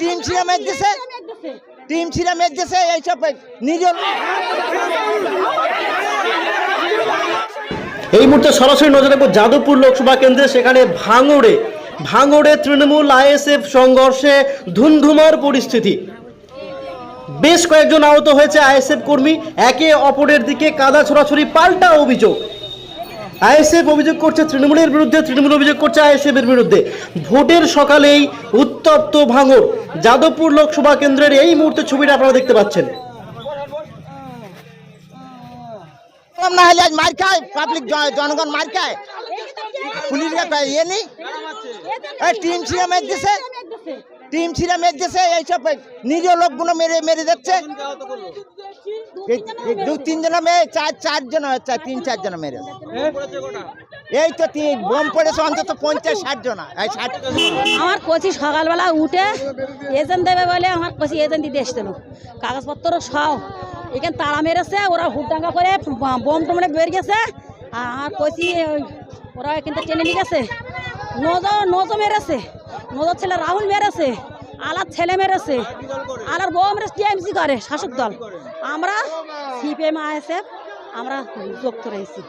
Team মেঘ দিছে। Team মেঘ দিছে এইসব নিজের এই মুহূর্তে সরাসরি নজর রাখব যাদবপুর লোকসভা কেন্দ্রে, সেখানে ভাঙড়ে ভাঙড়ে তৃণমূল আইএসএফ সংঘর্ষে ধুমধুমার পরিস্থিতি। বেশ কয়েকজন আহত হয়েছে আইএসএফ কর্মী, একে অপরের দিকে কাদা ছোড়াছড়ি, পাল্টা অভিযোগ। আইএসএফ অভিযোগ করছে, তৃণমূলের বিরুদ্ধে তৃণমূল অভিযোগ করছে আইএসএফ এর বিরুদ্ধে। ভোটের সকালেই উত্তপ্ত ভাঙড় যাদবপুর লোকসভা কেন্দ্রের এই মুহূর্তে ছবিটা আপনারা দেখতে পাচ্ছেন। না জনগণ মার খায়। পুলিশকে ইয়ে নেই মেঘ দিছে। টিম ছিঁড়ে মেঘ দিছে এইসব নিজের লোকগুলো মেরে মেরে এই দু তিনজন মেয়ে, চার চারজন হচ্ছে তিন চারজন মেরে। এই তো তিন বোম পড়েছে অন্তত পঞ্চাশ, ষাট জন। আমার কচি সকালবেলা উঠে এজেন্ট দেবে বলে আমার কচি এজেন্ট দিতে এসছিল। কাগজপত্র সব। এখানে তালা মেরেছে, ওরা হুডাঙ্গা করে বোম টোমড়ে বের গেছে। আর কচি ওরা থেকে টেনে নিয়ে গেছে। নজো নজো মেরেছে। নজর ছেলে রাহুল মেরেছে, আলার ছেলে মেরেছে, আলার বউ মেরেছে টিএমসি করে, শাসক দল। আমরা সিপিএম, আইএসএফ, আমরা যুক্ত রয়েছি।